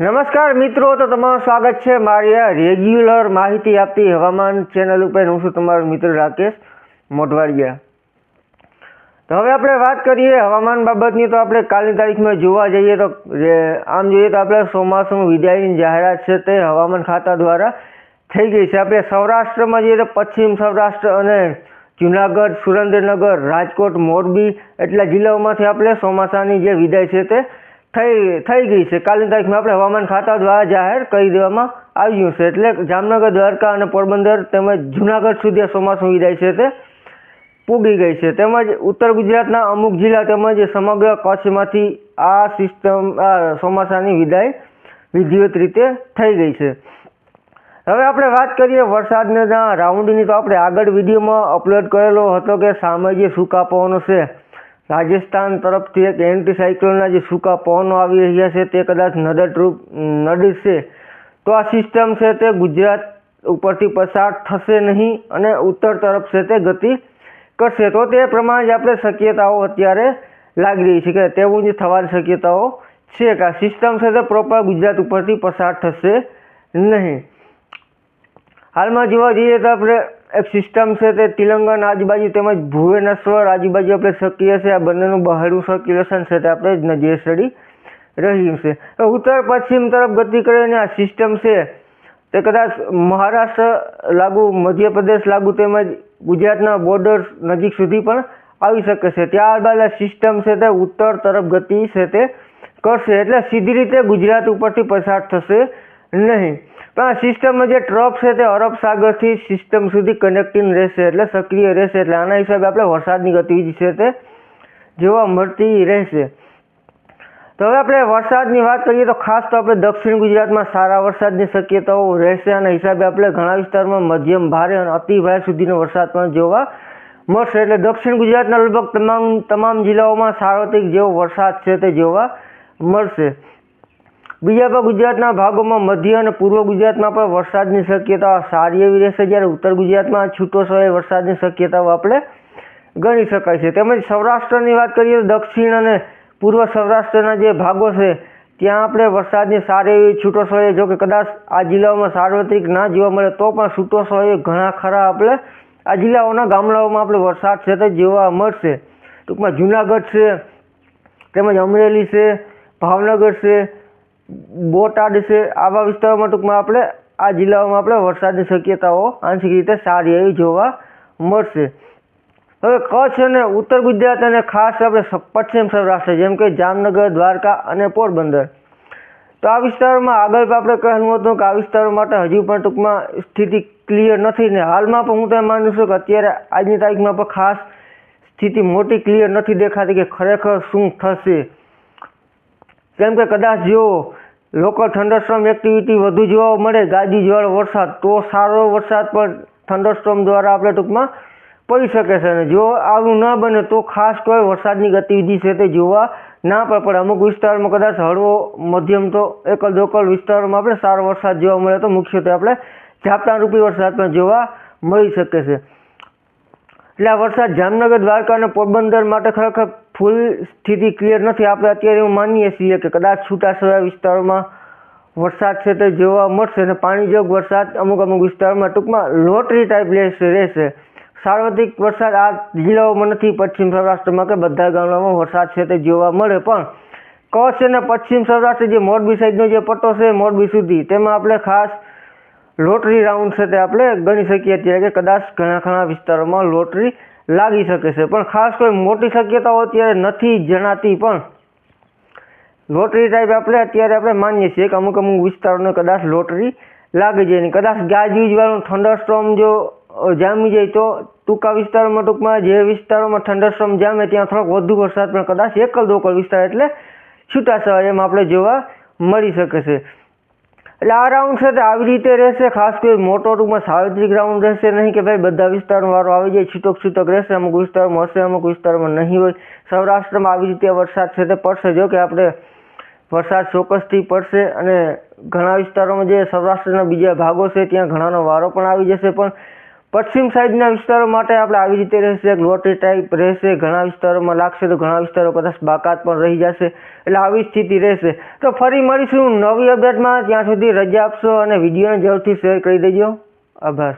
નમસ્કાર મિત્રો, તો તમારું સ્વાગત છે મારી આ રેગ્યુલર માહિતી આપતી હવામાન ચેનલ ઉપર. હું છું તમારો મિત્ર રાકેશ મોઢવાડિયા. તો હવે આપણે વાત કરીએ હવામાન બાબતની. તો આપણે કાલની તારીખમાં જોવા જઈએ તો આમ જોઈએ તો આપણે ચોમાસું વિદાયની જાહેરાત છે તે હવામાન ખાતા દ્વારા થઈ ગઈ છે. આપણે સૌરાષ્ટ્રમાં જઈએ તો પશ્ચિમ સૌરાષ્ટ્ર અને જુનાગઢ, સુરેન્દ્રનગર, રાજકોટ, મોરબી, એટલા જિલ્લાઓમાંથી આપણે ચોમાસાની જે વિદાય છે તે થઈ થઈ ગઈ છે. કાલની તારીખમાં આપણે હવામાન ખાતા દ્વારા જાહેર કરી દેવામાં આવ્યું છે. એટલે જામનગર, દ્વારકા અને પોરબંદર તેમજ જુનાગઢ સુધી આ ચોમાસું વિદાય છે તે પૂગી ગઈ છે. તેમજ ઉત્તર ગુજરાતના અમુક જિલ્લા તેમજ સમગ્ર કચ્છમાંથી આ સિસ્ટમ, આ ચોમાસાની વિદાય વિધિવત રીતે થઈ ગઈ છે. હવે આપણે વાત કરીએ વરસાદના રાઉન્ડની. તો આપણે આગળ વિડીયોમાં અપલોડ કરેલો હતો કે સામે જે સૂકા પવનો છે. રાજસ્થાન તરફથી એક એન્ટીસાયક્લોનના જે સૂકા પવનો આવી રહ્યા છે તે કદાચ નડતરૂપ નડશે તો આ સિસ્ટમ છે તે ગુજરાત ઉપરથી પસાર થશે નહીં અને ઉત્તર તરફ છે તે ગતિ કરશે. તો તે પ્રમાણે જ આપણે શક્યતાઓ અત્યારે લાગી રહી છે કે તેવું જ થવાની શક્યતાઓ છે કે આ સિસ્ટમ છે તે પ્રોપર ગુજરાત ઉપરથી પસાર થશે નહીં. હાલમાં જોવા જઈએ તો આપણે એક સિસ્ટમ છે તે તેલંગાણા આજુબાજુ તેમજ ભુવનેશ્વર આજુબાજુ આપણે શકીએ છીએ. આ બંનેનું બહારનું સર્ક્યુલેશન છે તે આપણે નજરે ચડી રહ્યું છે. ઉત્તર પશ્ચિમ તરફ ગતિ કરીને આ સિસ્ટમ છે તે કદાચ મહારાષ્ટ્ર લાગુ, મધ્યપ્રદેશ લાગુ તેમજ ગુજરાતના બોર્ડર નજીક સુધી પણ આવી શકે છે. ત્યારબાદ આ સિસ્ટમ છે તે ઉત્તર તરફ ગતિ છે તે કરશે. એટલે સીધી રીતે ગુજરાત ઉપરથી પસાર થશે નહીં. પણ આ સિસ્ટમનો જે ટ્રફ છે તે અરબ સાગરથી સિસ્ટમ સુધી કનેક્ટિંગ રહેશે એટલે સક્રિય રહેશે એટલે આના હિસાબે આપણે વરસાદની ગતિવિધિ છે તે જોવા મળતી રહેશે. તો હવે આપણે વરસાદની વાત કરીએ તો ખાસ તો આપણે દક્ષિણ ગુજરાતમાં સારા વરસાદની શક્યતાઓ રહેશે અને હિસાબે આપણે ઘણા વિસ્તારમાં મધ્યમ ભારે અને અતિ ભારે સુધીનો વરસાદ પણ જોવા મળશે એટલે દક્ષિણ ગુજરાતના લગભગ તમામ તમામ જિલ્લાઓમાં સાર્વત્રિક જેવો વરસાદ છે તે જોવા મળશે. બીજા પણ ગુજરાતના ભાગોમાં મધ્ય અને પૂર્વ ગુજરાતમાં પણ વરસાદની શક્યતા સારી એવી રહેશે જ્યારે ઉત્તર ગુજરાતમાં છૂટો સમય વરસાદની શક્યતાઓ આપણે ગણી શકાય છે. તેમજ સૌરાષ્ટ્રની વાત કરીએ તો દક્ષિણ અને પૂર્વ સૌરાષ્ટ્રના જે ભાગો છે, ત્યાં આપણે વરસાદની સારી એવી છૂટો છવાય જો કે કદાચ આ જિલ્લાઓમાં સાર્વત્રિક ના જોવા મળે તો પણ છૂટો છવાય ઘણા ખરા આપણે આ જિલ્લાઓના ગામડાઓમાં આપણે વરસાદ છે તે જોવા મળશે. ટૂંકમાં જુનાગઢ છે, તેમજ અમરેલી છે, ભાવનગર છે બોટાદ છે, આવા વિસ્તારોમાં ટૂંકમાં આપણે, આ જિલ્લાઓમાં આપણે વરસાદની શક્યતાઓ આંશિક રીતે સારી એવી જોવા મળશે. હવે કચ્છ અને ઉત્તર ગુજરાત અને ખાસ આપણે પશ્ચિમ સૌરાષ્ટ્ર, જેમ કે જામનગર, દ્વારકા અને પોરબંદર. તો આ વિસ્તારોમાં આગળ પણ આપણે કહેલું હતું કે આ વિસ્તારો માટે હજુ પણ ટૂંકમાં સ્થિતિ ક્લિયર નથી ને હાલમાં પણ હું તો માનું છું કે અત્યારે આજની તારીખમાં પણ ખાસ સ્થિતિ મોટી ક્લિયર નથી દેખાતી કે ખરેખર શું થશે. કેમ કે કદાચ જો લોકલ થંડરસ્ટ્રોમ એક્ટિવિટી વધુ જોવા મળે ગાજી જ્વાળો, વરસાદ, તો સારો વરસાદ પણ થંડરસ્ટ્રોમ દ્વારા આપણે ટૂંકમાં પડી શકે છે. અને જો આવું ન બને તો ખાસ કોઈ વરસાદની ગતિવિધિ છે તે જોવા ના પડે. અમુક વિસ્તારમાં કદાચ હળવો, મધ્યમ તો એકલ દોકલ વિસ્તારોમાં આપણે સારો વરસાદ જોવા મળે તો મુખ્યત્વે આપણે ઝાપટારૂપી વરસાદ પણ જોવા મળી શકે છે. એટલે આ વરસાદ જામનગર દ્વારકા અને પોરબંદર માટે ખરેખર ફૂલ સ્થિતિ ક્લિયર નથી. આપણે અત્યારે એવું માનીએ છીએ કે કદાચ છૂટાછવાયા વિસ્તારોમાં વરસાદ છે તે જોવા મળશે અને પાણીજોગ વરસાદ અમુક અમુક વિસ્તારોમાં ટૂંકમાં લોટરી ટાઈપ લેશે, રહેશે. સાર્વત્રિક વરસાદ આ જિલ્લાઓમાં નથી, પશ્ચિમ સૌરાષ્ટ્રમાં કે બધા ગામડામાં વરસાદ છે તે જોવા મળે. પણ કચ્છ અને પશ્ચિમ સૌરાષ્ટ્ર જે મોરબી સાઈડનો જે પટ્ટો છે, મોરબી સુધી, તેમાં આપણે ખાસ લોટરી રાઉન્ડ છે તે આપણે ગણી શકીએ અત્યારે કે કદાચ ઘણા ઘણા વિસ્તારોમાં લોટરી લાગી શકે છે. પણ ખાસ કોઈ મોટી શક્યતાઓ અત્યારે નથી જણાતી, પણ લોટરી ટાઈપ આપણે અત્યારે આપણે માનીએ છીએ કે અમુક અમુક વિસ્તારોને કદાચ લોટરી લાગી જાય ને કદાચ ગાજવીજવાળું થંડરસ્ટ્રોમ જો જામી જાય તો ટૂંકા વિસ્તારોમાં ટૂંકમાં જે વિસ્તારોમાં થંડરસ્ટ્રોમ જામે ત્યાં થોડોક વધુ વરસાદ પણ કદાચ એકલ દોકલ વિસ્તાર એટલે છૂટાછવાયા એમાં આપણે જોવા મળી શકે છે. એટલે આ રાઉન્ડ છે તે આવી રીતે રહેશે. ખાસ કોઈ મોટો ટૂંકમાં સાર્વત્રિક રાઉન્ડ રહેશે નહીં કે ભાઈ બધા વિસ્તારમાં વારો આવી જાય, છૂટક છૂટક રહેશે, અમુક વિસ્તારમાં હશે, અમુક વિસ્તારમાં નહીં હોય. સૌરાષ્ટ્રમાં આવી રીતે વરસાદ છે તે પડશે, જો કે આપણે વરસાદ ચોક્કસથી પડશે અને ઘણા વિસ્તારોમાં જે સૌરાષ્ટ્રના બીજા ભાગો છે, ત્યાં ઘણાનો વારો પણ આવી જશે. પણ પશ્ચિમ સાઈડના વિસ્તારો માટે આપણે આવી રીતે રહેશે લોટરી ટાઈપ રહેશે, ઘણા વિસ્તારોમાં લાગશે તો ઘણા વિસ્તારો કદાચ બાકાત પણ રહી જશે, એટલે આવી સ્થિતિ રહેશે. તો ફરી મળીશું નવી અપડેટમાં ત્યાં સુધી રજા આપશો અને વિડીયોને જરૂરથી શેર કરી દેજો. આભાર.